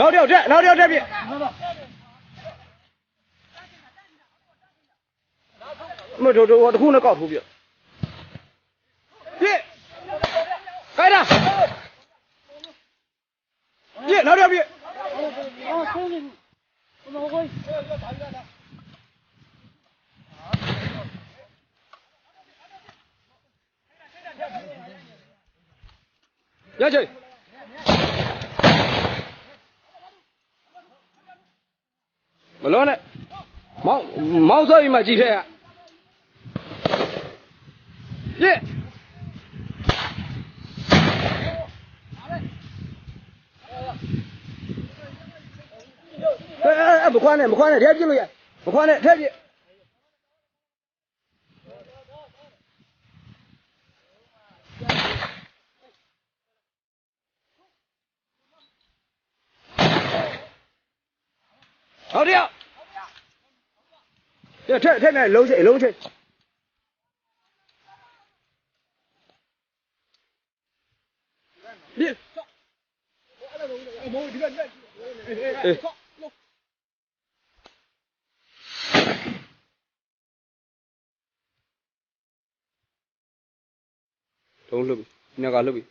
နောက်တစ်ယောက်တက်နောက်တစ်ယောက်တက်ပြမတို့တို့တခုနဲ့ကောက်ထိုးပြပြခိုင်းတာပြနောက်တစ်ယောက်ပြရချေ မလုံးနဲ့မောင်းမောင်းစောပြီးမှကြည့်ခဲ့ရပြအဲအဲမခွာနဲ့မခွာနဲ့ထဲပြစ်လို့ရမခွာနဲ့ထဲပြစ် ဟောတရားထက်ထက်နဲ့လုံးချိတ်လုံးချိတ်ပြစ်အေးလုံးလှုပ်ပြီညကလှုပ်ပြီ